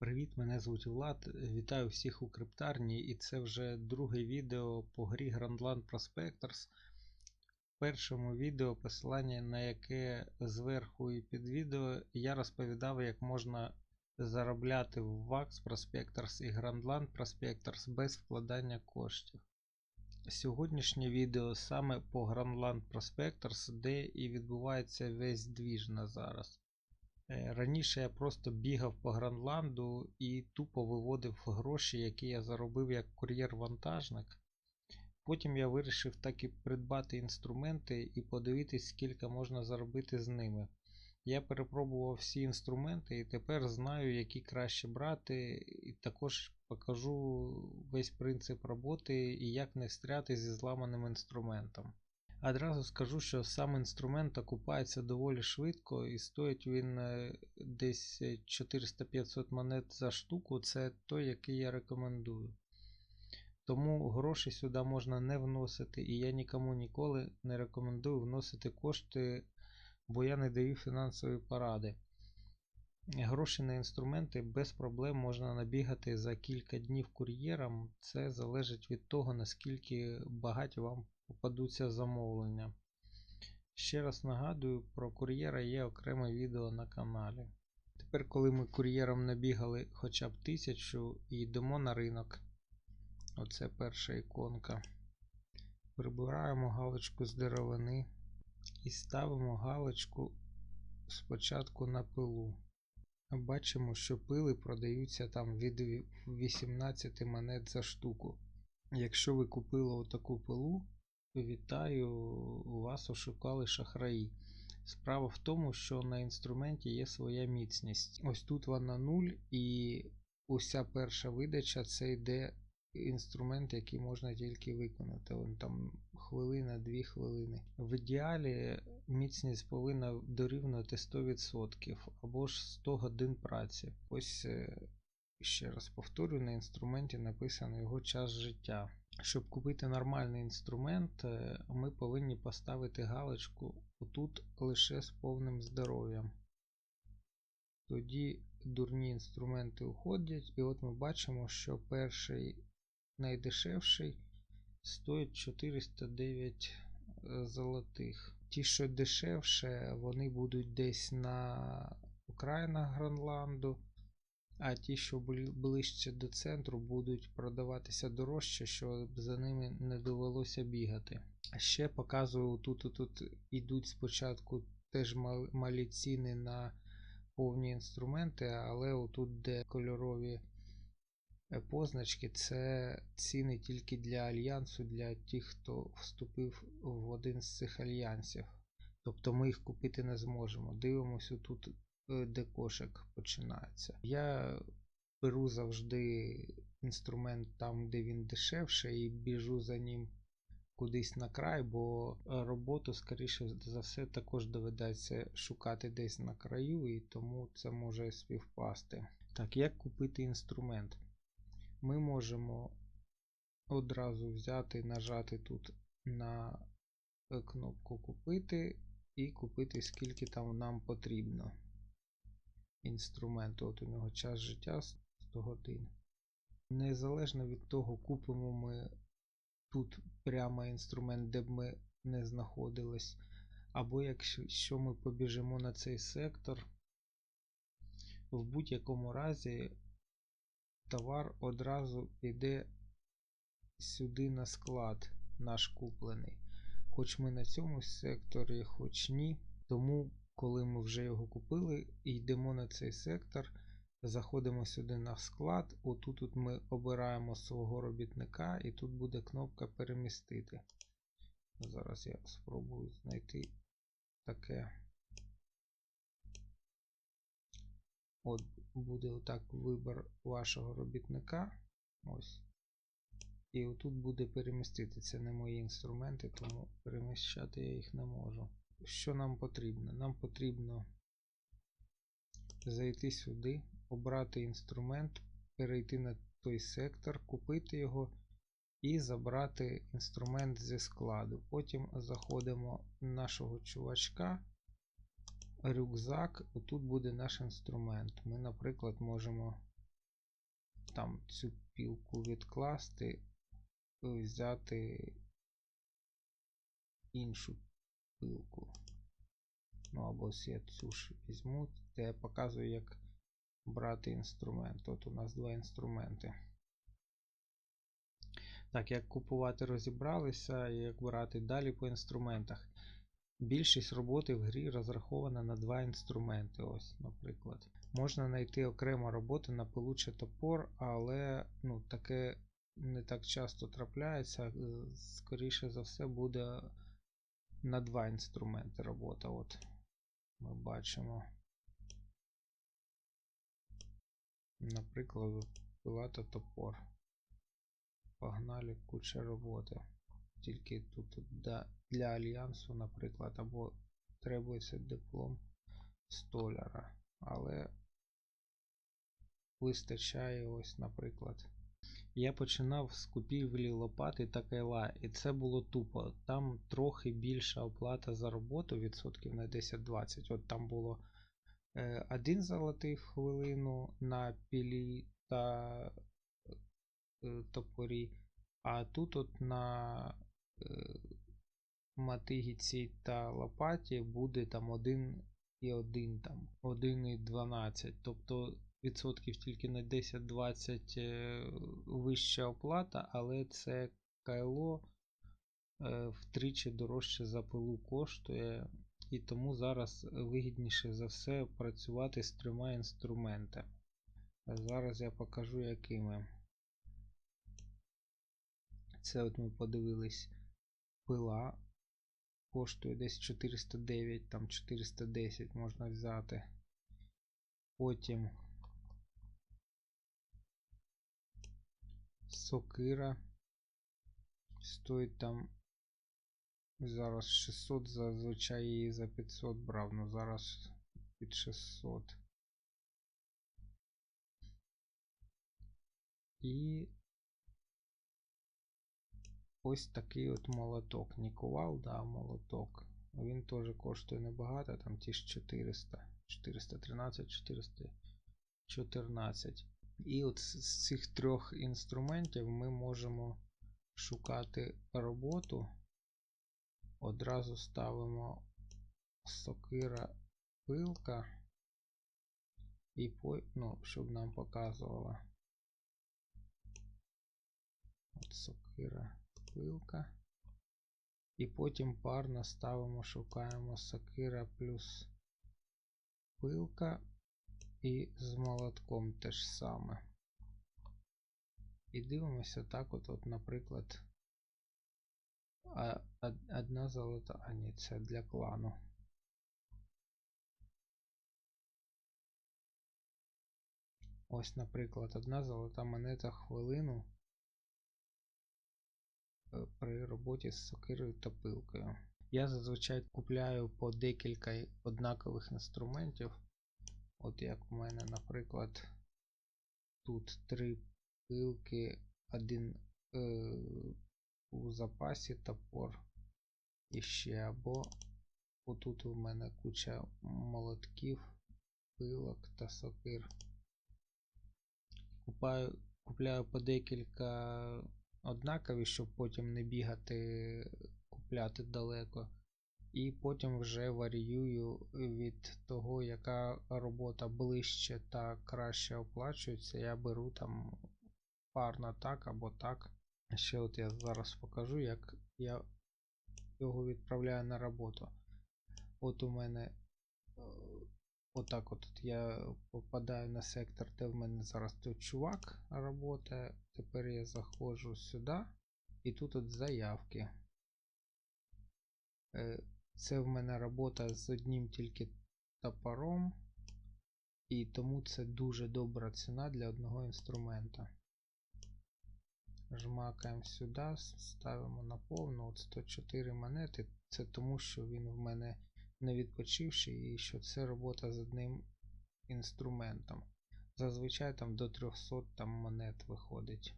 Привіт, мене звуть Влад. Вітаю всіх у криптарні, і це вже друге відео по грі Grandland Prospectors. В першому відео, посилання на яке зверху і під відео, я розповідав, як можна заробляти в VAX Prospectors і Grandland Prospectors без вкладання коштів. Сьогоднішнє відео саме по Grandland Prospectors, де і відбувається весь двіж на зараз. Е, Раніше я просто бігав по Гранланду і тупо виводив гроші, які я заробив як кур'єр-вантажник. Потім я вирішив так і придбати інструменти і подивитись, скільки можна заробити з ними. Я перепробував всі інструменти і тепер знаю, які краще брати, і також покажу весь принцип роботи і як не встряти зі зламаним інструментом. Одразу скажу, що сам інструмент окупається доволі швидко і стоїть він е, десь 400-500 монет за штуку. Це той, який я рекомендую. Тому гроші сюди можна не вносити, і я нікому ніколи не рекомендую вносити кошти, бо я не даю фінансові поради. Гроші на інструменти без проблем можна набігати за кілька днів кур'єром. Це залежить від того, наскільки багаті вам попадуться замовлення. Ще раз нагадую, про кур'єра є окреме відео на каналі. Тепер, коли ми кур'єром набігали хоча б тисячу і йдемо на ринок, оце перша іконка. Прибираємо галочку з деревини і ставимо галочку спочатку на пилу. Бачимо, що пили продаються там від 18 монет за штуку. Якщо ви купили отаку пилу, Вітаю, вас ошукали шахраї. Справа в тому, що на інструменті є своя міцність. Ось тут вона 0, і уся перша видача це йде інструмент, який можна тільки виконати. Вон там хвилина, 2 хвилини. В ідеалі міцність повинна дорівнювати 100% або ж 100 годин праці. Ось ще раз повторюю, на інструменті написано його час життя. Щоб купити нормальний інструмент, ми повинні поставити галочку отут лише з повним здоров'ям. Тоді дурні інструменти уходять, і от ми бачимо, що перший найдешевший стоїть 409 золотих. Ті, що дешевше, вони будуть десь на окраїнах Гранланду. А ті, що ближче до центру, будуть продаватися дорожче, щоб за ними не довелося бігати. Ще показую, тут тут йдуть спочатку теж малі ціни на повні інструменти, але отут, де кольорові позначки, це ціни тільки для альянсу, для тих, хто вступив в один з цих альянсів. Тобто ми їх купити не зможемо. Дивимося тут де кошик починається. Я беру завжди інструмент там, де він дешевше, і біжу за ним кудись на край, бо роботу, скоріше за все, також доведеться шукати десь на краю, і тому це може співпасти. Так, як купити інструмент? Ми можемо одразу взяти, нажати тут на кнопку Купити і купити, скільки там нам потрібно інструменту. От у нього час життя 100 годин. Незалежно від того, купимо ми тут прямо інструмент, де б ми не знаходились. Або якщо ми побіжимо на цей сектор, в будь-якому разі товар одразу йде сюди на склад наш куплений. Хоч ми на цьому секторі, хоч ні. Тому коли ми вже його купили, йдемо на цей сектор, заходимо сюди на склад. Отут -от ми обираємо свого робітника, і тут буде кнопка перемістити. Зараз я спробую знайти таке. От буде отак вибір вашого робітника. Ось. І отут буде перемістити. Це не мої інструменти, тому переміщати я їх не можу що нам потрібно? Нам потрібно зайти сюди, обрати інструмент, перейти на той сектор, купити його і забрати інструмент зі складу. Потім заходимо в нашого чувачка, рюкзак, отут буде наш інструмент. Ми, наприклад, можемо там цю пілку відкласти, взяти іншу пилку. Ну або ось я цю ж візьму, де я показую, як брати інструмент. От у нас два інструменти. Так, як купувати розібралися, як брати далі по інструментах. Більшість роботи в грі розрахована на два інструменти. Ось, наприклад. Можна знайти окрему роботу на пилучий топор, але ну, таке не так часто трапляється. Скоріше за все, буде на два інструменти робота. От Ми бачимо. Наприклад, пилата топор. Погнали куча роботи. Тільки тут для альянсу, наприклад, або требується диплом столяра. Але вистачає ось, наприклад. Я починав з купівлі лопати та кайла, і це було тупо. Там трохи більша оплата за роботу, відсотків на 10-20. От там було е, один золотий в хвилину на пілі та е, топорі, а тут от на е, матигіці та лопаті буде там 1 і 1 там 1 і 12. Тобто відсотків тільки на 10-20 е, вища оплата, але це кайло е, втричі дорожче за пилу коштує. І тому зараз вигідніше за все працювати з трьома інструментами. Зараз я покажу якими. Це от ми подивились пила. Коштує десь 409, там 410 можна взяти. Потім сокира. Стоїть там зараз 600, зазвичай її за 500 брав, ну зараз під 600. І ось такий от молоток. Не кувалда, а молоток. Він теж коштує небагато, там ті ж 400, 413, 414. І от з цих трьох інструментів ми можемо шукати роботу. Одразу ставимо сокира пилка, і по, ну, щоб нам показувала. От сокира пилка. І потім парно ставимо, шукаємо сокира плюс пилка і з молотком теж саме. І дивимося так, от, от наприклад, одна золота, а ні, це для клану. Ось, наприклад, одна золота монета хвилину при роботі з сокирою та пилкою. Я зазвичай купляю по декілька однакових інструментів. От як у мене, наприклад, тут три пилки, один е, у запасі топор. І ще або отут у мене куча молотків, пилок та сокир. Купаю, Купляю по декілька однакові, щоб потім не бігати, купляти далеко. І потім вже варіюю від того, яка робота ближче та краще оплачується. Я беру там парно так або так. Ще от я зараз покажу, як я його відправляю на роботу. От у мене е, отак от я попадаю на сектор, де в мене зараз тут чувак роботає. Тепер я заходжу сюди і тут от заявки. Е, це в мене робота з одним тільки топором, і тому це дуже добра ціна для одного інструмента. Жмакаємо сюди, ставимо на повну от 104 монети. Це тому, що він в мене не відпочивший і що це робота з одним інструментом. Зазвичай там до 300 там монет виходить.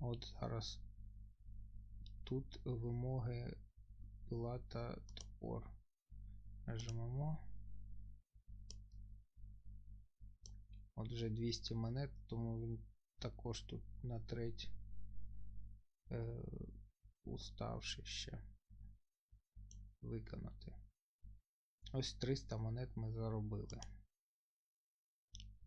От зараз тут вимоги пила та топор. Нажимемо. От вже 200 монет, тому він також тут на треть е, уставший ще виконати. Ось 300 монет ми заробили.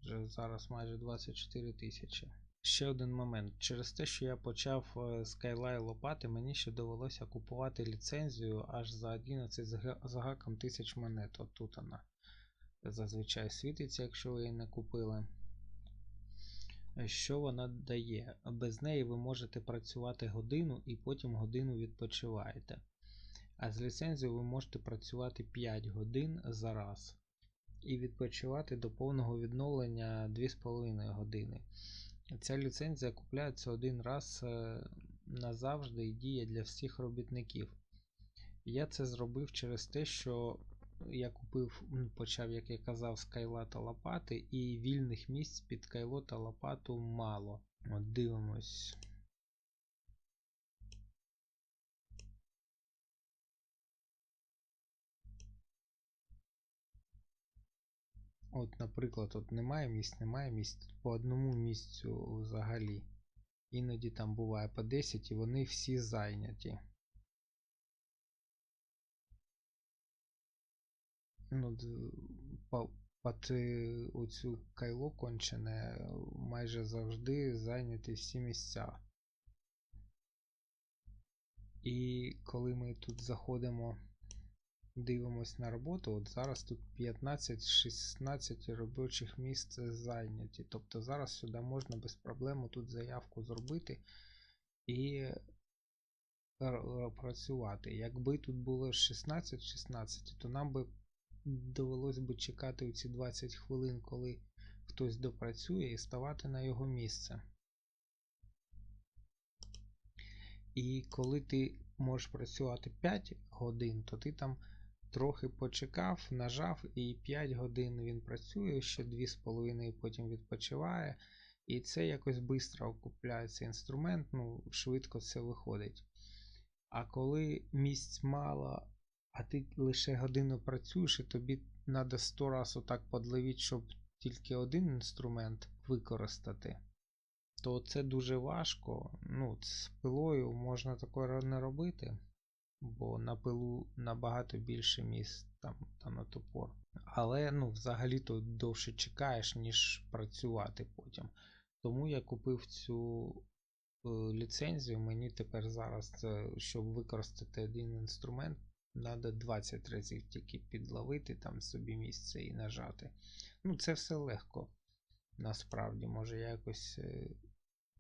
Вже зараз майже 24 тисячі. Ще один момент. Через те, що я почав е, Skyline лопати, мені ще довелося купувати ліцензію аж за 11 з з гаком тисяч монет. От тут вона зазвичай світиться, якщо ви її не купили. Е, Що вона дає? Без неї ви можете працювати годину і потім годину відпочиваєте. А з ліцензією ви можете працювати 5 годин за раз і відпочивати до повного відновлення 2,5 години. Ця ліцензія купляється один раз е, назавжди і діє для всіх робітників. Я це зробив через те, що я купив, ну, почав, як я казав, з кайла та лопати, і вільних місць під кайло та лопату мало. От дивимось. От, наприклад, от немає місць, немає місць по одному місцю взагалі. Іноді там буває по 10 і вони всі зайняті. Ну, е, оцю кайло кончене майже завжди зайняті всі місця. І коли ми тут заходимо, дивимось на роботу, от зараз тут 15-16 робочих місць зайняті. Тобто зараз сюди можна без проблем тут заявку зробити і працювати. Якби тут було 16-16, то нам би довелось би чекати ці 20 хвилин, коли хтось допрацює і ставати на його місце. І коли ти можеш працювати 5 годин, то ти там трохи почекав, нажав, і 5 годин він працює, ще 2,5 потім відпочиває. І це якось швидко окупляється інструмент, ну, швидко це виходить. А коли місць мало, а ти лише годину працюєш, і тобі треба 100 разів отак подловити, щоб тільки один інструмент використати, то це дуже важко. Ну, з пилою можна такое не робити, бо на пилу набагато більше місць там, там на топор. Але ну, взагалі-то довше чекаєш, ніж працювати потім. Тому я купив цю е, ліцензію. Мені тепер зараз, щоб використати один інструмент, треба 20 разів тільки підловити там собі місце і нажати. Ну, це все легко. Насправді, може, я якось е,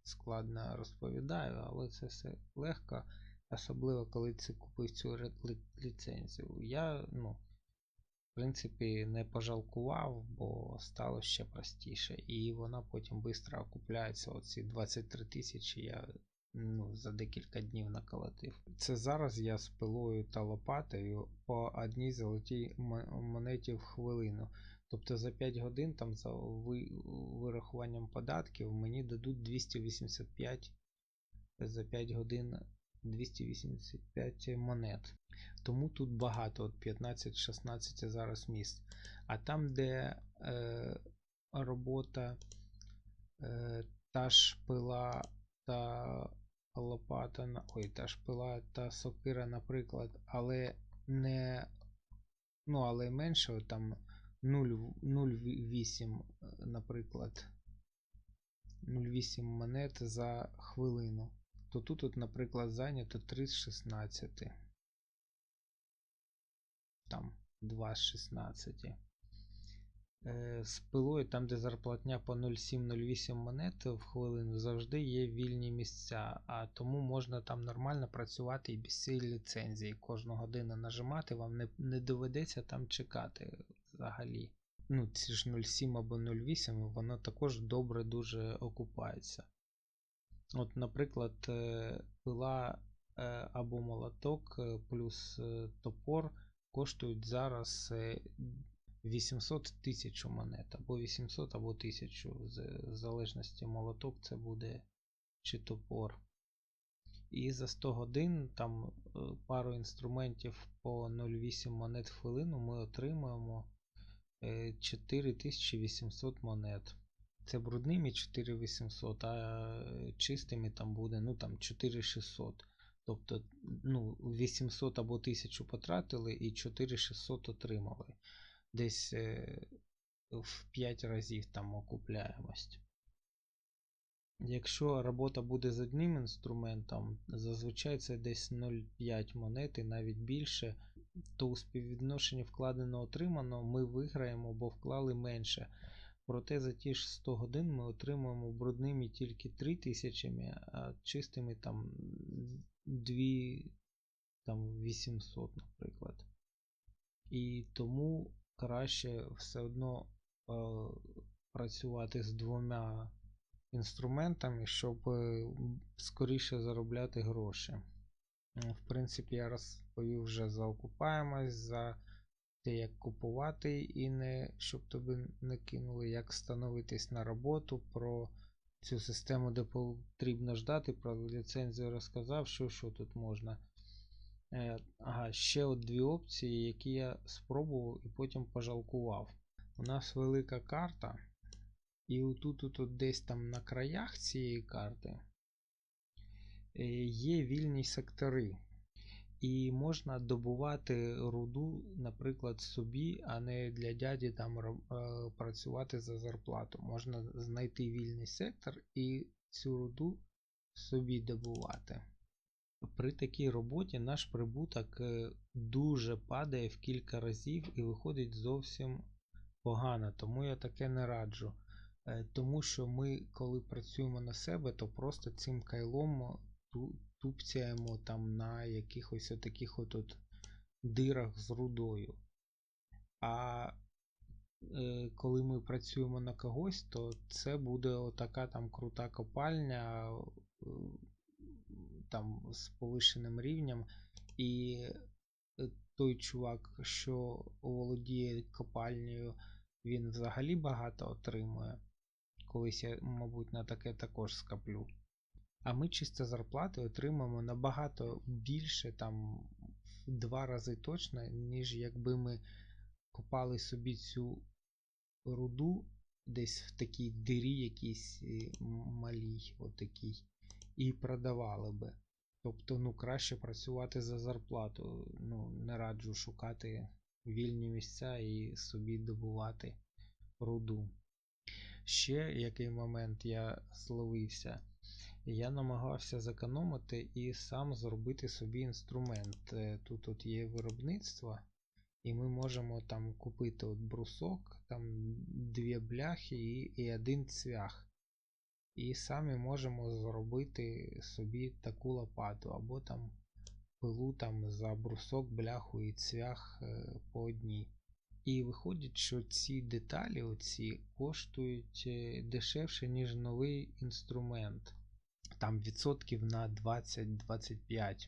складно розповідаю, але це все легко, особливо коли ти купив цю ліцензію. Я, ну, в принципі, не пожалкував, бо стало ще простіше. І вона потім швидко окупляється. Оці 23 тисячі я ну, за декілька днів наколотив. Це зараз я з пилою та лопатою по одній золотій монеті в хвилину. Тобто за 5 годин там за вирахуванням податків мені дадуть 285 за 5 годин 285 монет. Тому тут багато, от 15-16 зараз місць. А там, де е, робота е, та ж пила та лопата, ой, та ж пила та сокира, наприклад, але не ну, але менше, там 0,8, е, наприклад, 0,8 монет за хвилину. То тут, от, наприклад, зайнято 3 з 16. Там 2 з 16. Е, З пилою, там, де зарплатня по 0,7-0,8 монет в хвилину, завжди є вільні місця, а тому можна там нормально працювати і без цієї ліцензії. Кожну годину нажимати, вам не, не доведеться там чекати взагалі. Ну, ці ж 0,7 або 0,8, воно також добре дуже окупається. От, наприклад, е, пила е, або молоток плюс топор коштують зараз 800 тисяч монет, або 800, або 1000, з- в залежності молоток це буде чи топор. І за 100 годин там е, пару інструментів по 0,8 монет в хвилину ми отримуємо е, 4800 монет. Це брудними 4800, а е, чистими там буде ну там 4600. Тобто ну, 800 або 1000 потратили і 4600 отримали. Десь е, в 5 разів там окупляємость. Якщо робота буде з одним інструментом, зазвичай це десь 0,5 монети, навіть більше, то у співвідношенні вкладено отримано ми виграємо, бо вклали менше. Проте за ті ж 100 годин ми отримуємо брудними тільки 3000, а чистими там 2 там 800, наприклад. І тому краще все одно е, працювати з двома інструментами, щоб е, скоріше заробляти гроші. В принципі, я розповів вже за окупаємось, за те, як купувати і не щоб тобі не кинули, як становитись на роботу, про цю систему, де потрібно ждати, про ліцензію розказав, що, що тут можна. Е, Ага, ще от дві опції, які я спробував і потім пожалкував. У нас велика карта, і отут тут от десь там на краях цієї карти е, є вільні сектори. І можна добувати руду, наприклад, собі, а не для дяді там е, працювати за зарплату. Можна знайти вільний сектор і цю руду собі добувати. При такій роботі наш прибуток е, дуже падає в кілька разів і виходить зовсім погано, тому я таке не раджу. Е, Тому що ми, коли працюємо на себе, то просто цим кайлом тупцяємо там на якихось таких от, дирах з рудою. А е, коли ми працюємо на когось, то це буде отака там крута копальня там з повишеним рівнем. І е, той чувак, що володіє копальнею, він взагалі багато отримує. Колись я, мабуть, на таке також скоплю. А ми чисто зарплати отримаємо набагато більше, там в два рази точно, ніж якби ми копали собі цю руду десь в такій дирі якійсь е, малій, отакій, і продавали би. Тобто, ну, краще працювати за зарплату. Ну, не раджу шукати вільні місця і собі добувати руду. Ще який момент я зловився. Я намагався зекономити і сам зробити собі інструмент. Е, Тут от є виробництво, і ми можемо там купити от брусок, там дві бляхи і, і один цвях. І самі можемо зробити собі таку лопату, або там пилу там за брусок, бляху і цвях е, по одній. І виходить, що ці деталі оці коштують е, дешевше, ніж новий інструмент. Там відсотків на 20-25.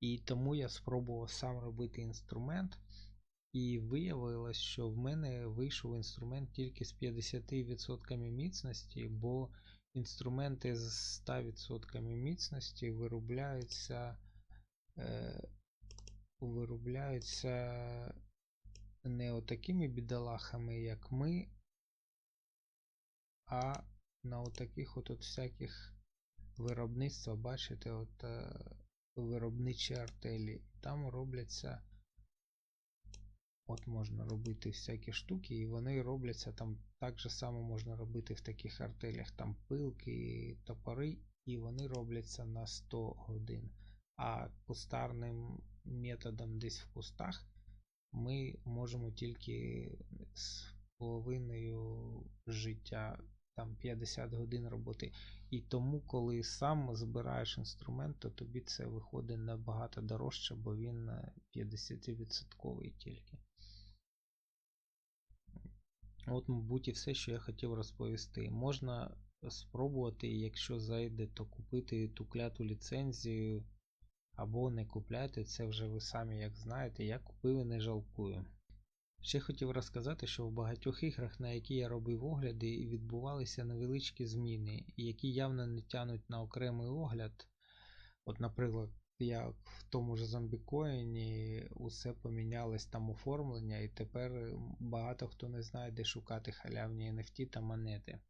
І тому я спробував сам робити інструмент. І виявилось, що в мене вийшов інструмент тільки з 50% міцності, бо інструменти з 100% міцності виробляються, е, виробляються не отакими бідолахами, як ми, а на отаких от, всяких виробництва, бачите, от е, виробничі артелі. Там робляться. От можна робити всякі штуки, і вони робляться там так же само можна робити в таких артелях, там пилки, топори, і вони робляться на 100 годин. А кустарним методом десь в кустах ми можемо тільки з половиною життя там 50 годин роботи. І тому, коли сам збираєш інструмент, то тобі це виходить набагато дорожче, бо він е, 50% тільки. От, мабуть, і все, що я хотів розповісти. Можна спробувати, якщо зайде, то купити ту кляту ліцензію або не купляти, це вже ви самі як знаєте. Я купив і не жалкую. Ще хотів розказати, що в багатьох іграх, на які я робив огляди, відбувалися невеличкі зміни, які явно не тянуть на окремий огляд. От, наприклад, як в тому ж зомбікоїні усе помінялось там оформлення, і тепер багато хто не знає, де шукати халявні NFT та монети.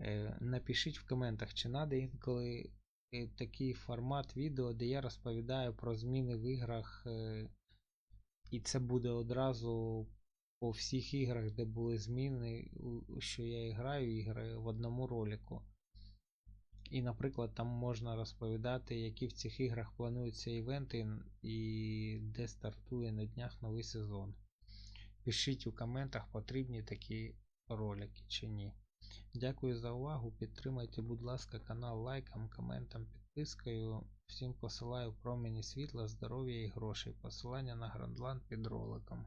Е, Напишіть в коментах, чи надо інколи е, такий формат відео, де я розповідаю про зміни в іграх, е, і це буде одразу по всіх іграх, де були зміни, що я граю ігри в одному ролику. І, наприклад, там можна розповідати, які в цих іграх плануються івенти і де стартує на днях новий сезон. Пишіть у коментах, потрібні такі ролики чи ні. Дякую за увагу. Підтримайте, будь ласка, канал лайком, коментом, підпискою. Всім посилаю промені світла, здоров'я і грошей. Посилання на Грандланд під роликом.